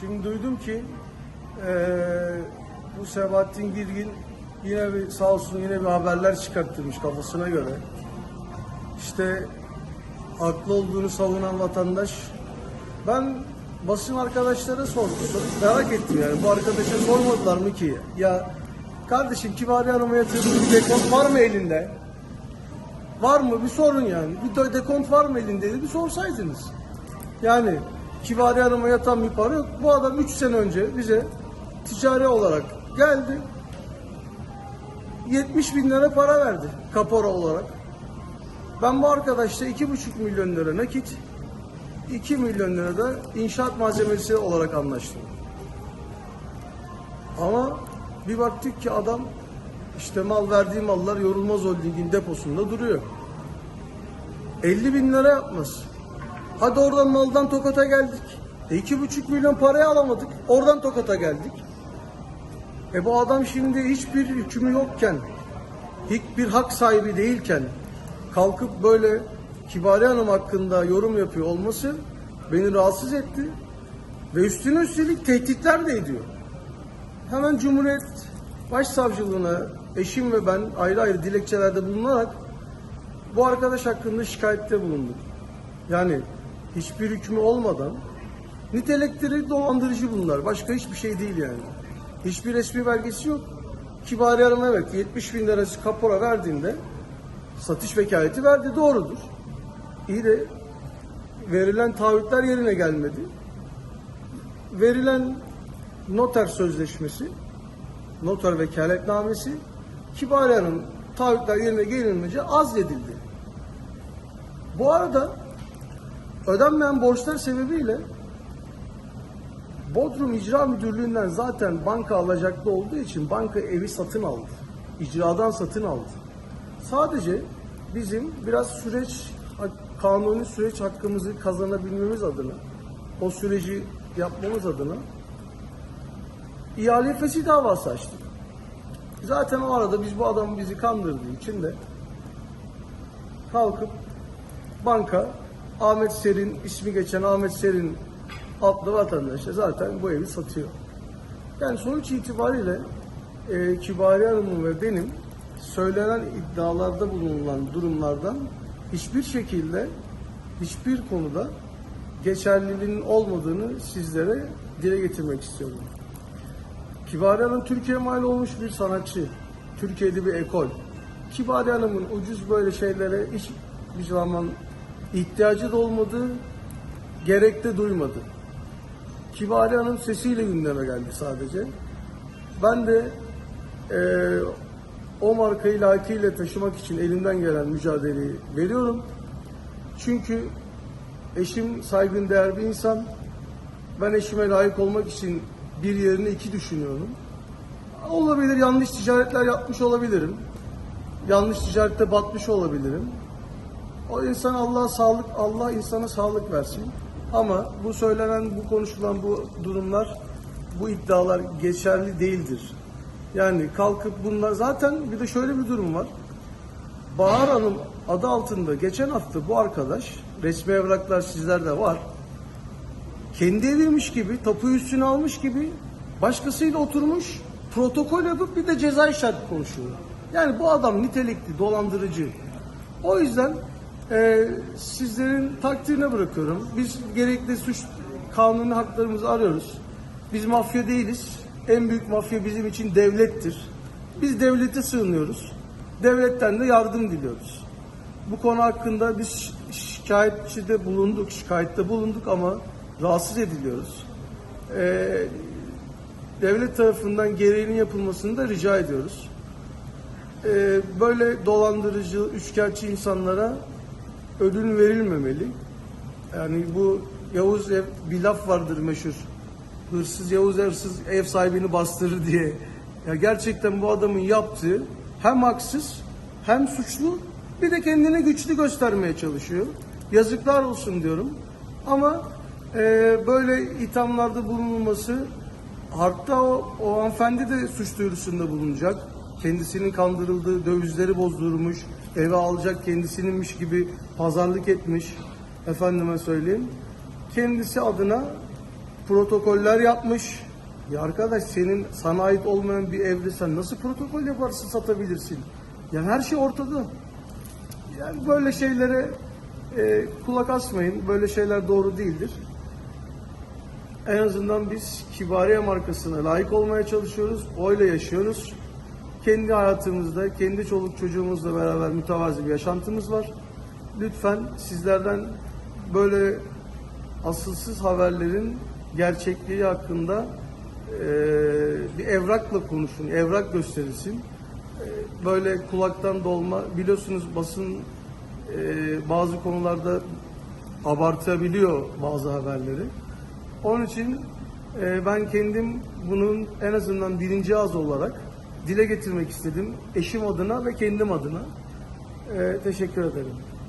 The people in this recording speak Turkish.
Şimdi duydum ki eee, bu Sebahattin Girgin yine bir sağ olsun yine bir haberler çıkarttırmış kafasına göre. İşte haklı olduğunu savunan vatandaş. Ben basın arkadaşlara sordum. Merak ettim yani. Bu arkadaşa sormadılar mı ki? Ya kardeşim Kibari Hanım'a yatırdığı bir dekont var mı elinde? Var mı? Bir sorun yani. Bir de- dekont var mı elinde? Bir sorsaydınız. Yani Kibari Hanım'a yatan bir para yok. Bu adam 3 sene önce bize ticari olarak geldi. 70 bin lira para verdi kapora olarak. Ben bu arkadaşla 2,5 milyon lira nakit, 2 milyon lira da inşaat malzemesi olarak anlaştım. Ama bir baktık ki adam işte mal verdiği mallar Yorulmaz Holding'in deposunda duruyor. 50 bin lira yapmaz. Hadi oradan maldan Tokat'a geldik. E iki buçuk milyon parayı alamadık. Oradan Tokat'a geldik. E bu adam şimdi hiçbir hükmü yokken, hiçbir hak sahibi değilken kalkıp böyle Kibari Hanım hakkında yorum yapıyor olması beni rahatsız etti. Ve üstüne üstelik tehditler de ediyor. Hemen Cumhuriyet Başsavcılığına eşim ve ben ayrı ayrı dilekçelerde bulunarak bu arkadaş hakkında şikayette bulunduk. Yani hiçbir hükmü olmadan nitelikleri dolandırıcı bunlar. Başka hiçbir şey değil yani. Hiçbir resmi belgesi yok. Kibari Hanım evet 70 bin lirası kapora verdiğinde satış vekaleti verdi doğrudur. İyi de verilen taahhütler yerine gelmedi. Verilen noter sözleşmesi, noter vekaletnamesi Kibari Hanım taahhütler yerine gelinmeyince azledildi. Bu arada ödenmeyen borçlar sebebiyle Bodrum İcra Müdürlüğü'nden zaten banka alacaklı olduğu için banka evi satın aldı. İcradan satın aldı. Sadece bizim biraz süreç, kanuni süreç hakkımızı kazanabilmemiz adına, o süreci yapmamız adına ihale fesih davası açtık. Zaten o arada biz bu adam bizi kandırdığı için de kalkıp banka Ahmet Serin ismi geçen Ahmet Serin adlı vatandaşa zaten bu evi satıyor. Yani sonuç itibariyle e, Kibari Hanım'ın ve benim söylenen iddialarda bulunan durumlardan hiçbir şekilde hiçbir konuda geçerliliğinin olmadığını sizlere dile getirmek istiyorum. Kibari Hanım Türkiye mal olmuş bir sanatçı. Türkiye'de bir ekol. Kibari Hanım'ın ucuz böyle şeylere hiçbir zaman ihtiyacı da olmadı, gerek de duymadı. Kibari Hanım sesiyle gündeme geldi sadece. Ben de eee, o markayı layıkıyla taşımak için elimden gelen mücadeleyi veriyorum. Çünkü eşim saygın değer bir insan. Ben eşime layık olmak için bir yerine iki düşünüyorum. Olabilir yanlış ticaretler yapmış olabilirim. Yanlış ticarette batmış olabilirim. O insan Allah sağlık, Allah insana sağlık versin. Ama bu söylenen, bu konuşulan bu durumlar, bu iddialar geçerli değildir. Yani kalkıp bunlar zaten bir de şöyle bir durum var. Bahar Hanım adı altında geçen hafta bu arkadaş resmi evraklar sizlerde var. Kendi eviymiş gibi, tapuyu üstüne almış gibi başkasıyla oturmuş, protokol yapıp bir de ceza şart konuşuyor. Yani bu adam nitelikli, dolandırıcı. O yüzden e, sizlerin takdirine bırakıyorum. Biz gerekli suç kanuni haklarımızı arıyoruz. Biz mafya değiliz. En büyük mafya bizim için devlettir. Biz devlete sığınıyoruz. Devletten de yardım diliyoruz. Bu konu hakkında biz şi- şikayetçide bulunduk, şikayette bulunduk ama rahatsız ediliyoruz. Ee, devlet tarafından gereğinin yapılmasını da rica ediyoruz. Ee, böyle dolandırıcı, üçkağıtçı insanlara ödül verilmemeli. Yani bu Yavuz ev, bir laf vardır meşhur. Hırsız Yavuz hırsız ev sahibini bastırır diye. Ya gerçekten bu adamın yaptığı hem haksız hem suçlu bir de kendini güçlü göstermeye çalışıyor. Yazıklar olsun diyorum. Ama e, böyle ithamlarda bulunulması hatta o, o hanımefendi de suç duyurusunda bulunacak. Kendisinin kandırıldığı, dövizleri bozdurmuş, eve alacak kendisininmiş gibi pazarlık etmiş. Efendime söyleyeyim. Kendisi adına protokoller yapmış. Ya arkadaş senin sana ait olmayan bir evde sen nasıl protokol yaparsın satabilirsin? Yani her şey ortada. Yani böyle şeylere e, kulak asmayın. Böyle şeyler doğru değildir. En azından biz Kibariye markasına layık olmaya çalışıyoruz. Öyle yaşıyoruz. Kendi hayatımızda, kendi çoluk çocuğumuzla beraber mütevazi bir yaşantımız var. Lütfen sizlerden böyle asılsız haberlerin gerçekliği hakkında eee, bir evrakla konuşun, evrak gösterilsin. Eee, böyle kulaktan dolma, biliyorsunuz basın eee, bazı konularda abartabiliyor bazı haberleri. Onun için eee, ben kendim bunun en azından birinci ağız olarak dile getirmek istedim. Eşim adına ve kendim adına. Eee, teşekkür ederim.